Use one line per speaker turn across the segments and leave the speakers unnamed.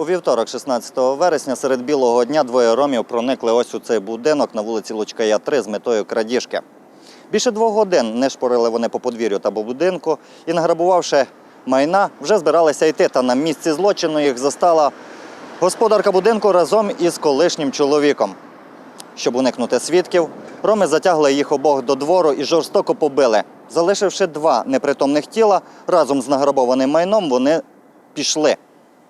У вівторок, 16 вересня, серед білого дня двоє ромів проникли ось у цей будинок на вулиці Лучкая 3 з метою крадіжки. Більше двох годин не шпорили вони по подвір'ю та по будинку і, награбувавши майна, вже збиралися йти. Та на місці злочину їх застала господарка будинку разом із колишнім чоловіком. Щоб уникнути свідків, роми затягли їх обох до двору і жорстоко побили. Залишивши два непритомних тіла, разом з награбованим майном вони пішли.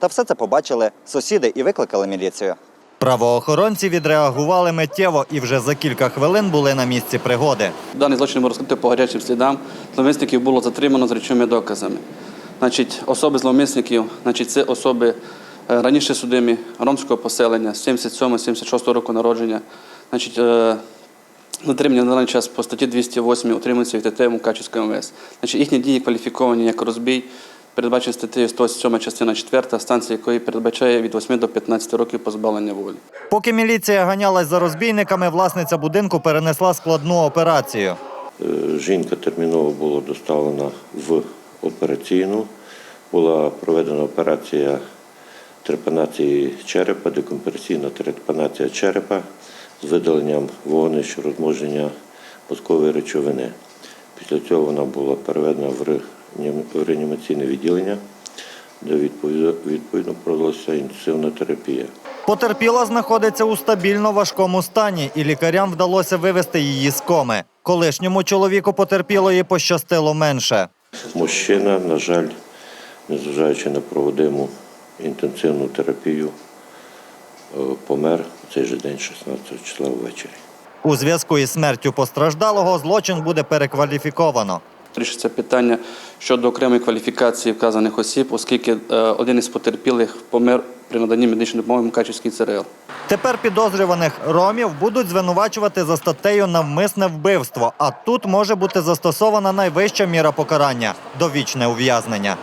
Та все це побачили сусіди і викликали міліцію. Правоохоронці відреагували миттєво і вже за кілька хвилин були на місці пригоди.
Даний злочин був розкритий по гарячим слідам. Зловмисників було затримано з речовими доказами. Значить, особи зловмисників, значить, це особи е, раніше судимі ромського поселення, 77-76 року народження. Значить, е, затримані на даний час по статті 208 утримуються від ТТ Мукачівської МВС. Значить, їхні дії кваліфіковані як розбій, передбачені статтею 107 частина 4, станція якої передбачає від 8 до 15 років позбавлення волі.
Поки міліція ганялась за розбійниками, власниця будинку перенесла складну операцію.
Е, Жінка терміново була доставлена в операційну. Була проведена операція трепанації черепа, декомпресійна трепанація черепа з видаленням вогнищ розмноження мозкової речовини. Після цього вона була переведена в реанімаційне відділення, де відповідно, проводилася інтенсивна терапія.
Потерпіла знаходиться у стабільно важкому стані, і лікарям вдалося вивести її з коми. Колишньому чоловіку потерпілої пощастило менше.
Мужчина, на жаль, незважаючи на проводиму інтенсивну терапію, е, помер у цей же день, 16 числа ввечері.
У зв'язку із смертю постраждалого злочин буде перекваліфіковано.
Рішиться питання щодо окремої кваліфікації вказаних осіб, оскільки е, один із потерпілих помер при наданні медичної допомоги Мукачівський ЦРЛ.
Тепер підозрюваних ромів будуть звинувачувати за статтею навмисне вбивство. А тут може бути застосована найвища міра покарання довічне ув'язнення.